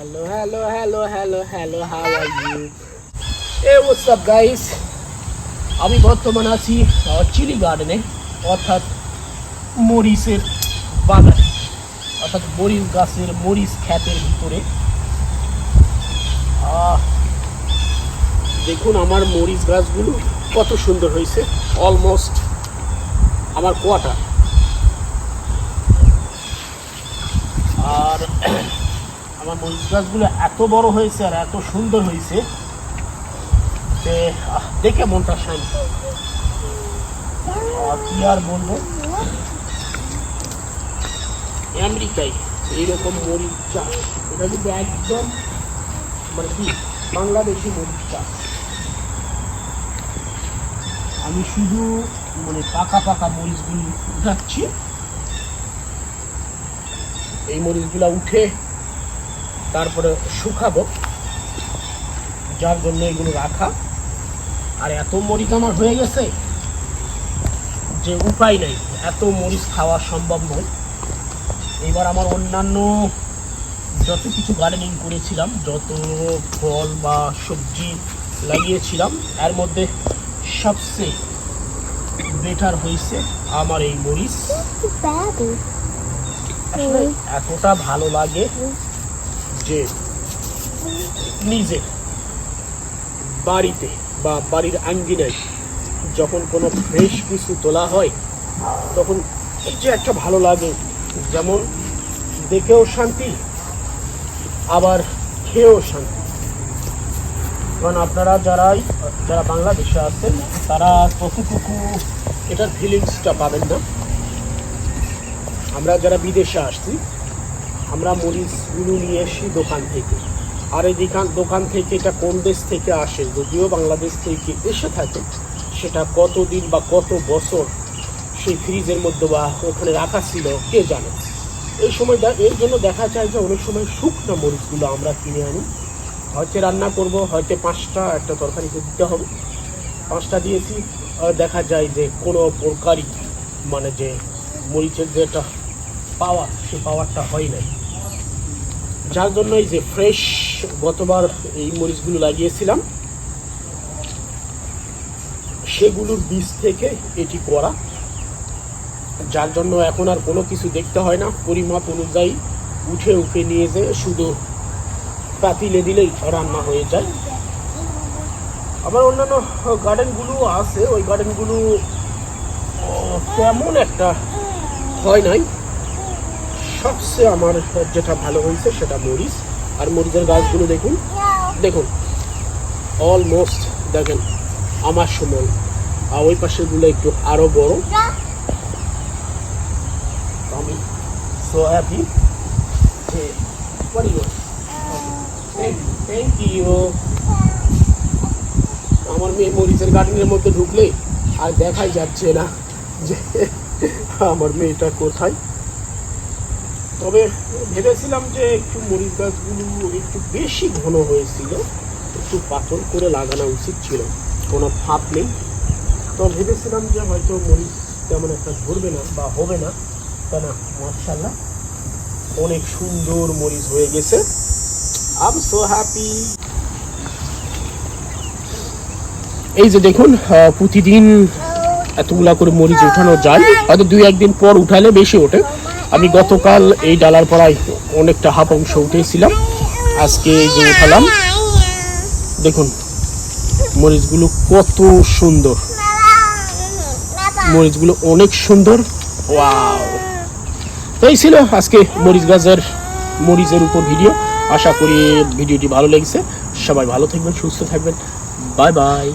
hello, hello, hello, hello, hello. How are you? Hey, what's up, guys? আমি বর্তমান আছি chilli গার্ডেনে অর্থাৎ মরিচের বাগানে অর্থাৎ মরিচ গাছের মরিচ খ্যাতের ভিতরে দেখুন আমার মরিচ গাছগুলো কত সুন্দর হয়েছে অলমোস্ট আমার কোয়াটা আর আমার মরিচ গাছগুলো এত বড় হয়েছে আর এত সুন্দর হয়েছে যে দেখে মনটা শান্ত। কি আর বলব? আমেরিকায় এইরকম মরিচ চাষ, এটা কিন্তু একদম মানে কি, বাংলাদেশি মরিচ চাষ। আমি শুধু মানে পাকা পাকা মরিচগুলি উঠাচ্ছি। এই মরিচগুলো উঠে তারপরে শুকাবো যার জন্য এগুলো রাখা। আর এত মরিচ আমার হয়ে গেছে যে উপায় নেই এত মরিচ খাওয়া সম্ভব নয়। এবার আমার অন্যান্য যত কিছু গার্ডেনিং করেছিলাম যত ফল বা সবজি লাগিয়েছিলাম এর মধ্যে সবচেয়ে বেটার হয়েছে আমার এই মরিচ. এতটা ভালো লাগে যে নিজে বাড়িতে বা বাড়ির আঙ্গিনায় যখন কোনো ফ্রেশ কিছু তোলা হয়, তখন এই যে একটা ভালো লাগে। যেমন দেখেও শান্তি, আবার খেয়েও শান্তি। কারণ আপনারা যারাই, যারা বাংলাদেশে আছেন, তারা কতটুকু এটার ফিলিংসটা পাবেন না? আমরা যারা বিদেশে আসছি আমরা মরিচগুলো নিয়ে আসি দোকান থেকে। আর এই দোকান দোকান থেকে এটা কোন দেশ থেকে আসে, যদিও বাংলাদেশ থেকে এসে থাকে, সেটা কতদিন বা কত বছর সেই ফ্রিজের মধ্যে বা ওখানে রাখা ছিল, কে জানে। এই সময় এর জন্য দেখা যায় যে অনেক সময় শুকনো মরিচগুলো আমরা কিনে আনি। হয়তো রান্না করব, হয়তো পাঁচটা, একটা তরকারিতে দিতে হবে। পাঁচটা দিয়েছি দেখা যায় যে কোনো প্রকারই মানে যে মরিচের যে একটা পাওয়ার সে পাওয়ারটা হয় নাই। যার জন্য এই যে ফ্রেশ গতবার এই মরিচগুলো লাগিয়েছিলাম, সেগুলোর বীজ থেকে এটি করা। যার জন্য এখন আর কোনো কিছু দেখতে হয় না। পরিমাপ অনুযায়ী উঠে উঠে নিয়ে যেয়ে শুধু পাতিলে দিলেই রান্না হয়ে যায়। আবার অন্যান্য গার্ডেনগুলো আছে। ওই গার্ডেনগুলো তেমন একটা হয় নাই। সবচেয়ে আমার যেটা ভালো হয়েছে সেটা মরিচ আর মরিচের গাছগুলো দেখুন। দেখুন অলমোস্ট দেখেন, আমার সময়। আর ওই পাশেরগুলো একটু আরও বড়। আমি থ্যাংক ইউ আমার মেয়ে মরিচের গার্ডেনের মধ্যে ঢুকলে আর দেখাই যাচ্ছে না যে, আমার মেয়েটা কোথায়। তবে ভেবেছিলাম যে একটু মরিচ গাছগুলো একটু বেশি ঘন হয়েছিল একটু পাতল করে লাগানো উচিত ছিল কোনো ফাঁপ নেই। তো ভেবেছিলাম যে হয়তো মরিচ তেমন একটা ধরবে না বা হবে না তা না মার্শাল্লাহ অনেক সুন্দর মরিচ হয়ে গেছে। আম সো হ্যাপি এই যে দেখুন আহ, প্রতিদিন এতগুলা করে মরিচ উঠানো যায়। হয়তো দুই একদিন পর উঠালে বেশি ওঠে। আমি গতকাল এই ডালার পড়ায় অনেকটা হাফ অংশ উঠেছিলাম। আজকে এই যে উঠালাম। দেখুন, মরিচগুলো কত সুন্দর। মরিচগুলো অনেক সুন্দর। ওয়াও। এই ছিল আজকে মরিচ গাছের, মরিচের উপর ভিডিও। আশা করি ভিডিওটি ভালো লেগেছে। সবাই ভালো থাকবেন, সুস্থ থাকবেন। Bye bye.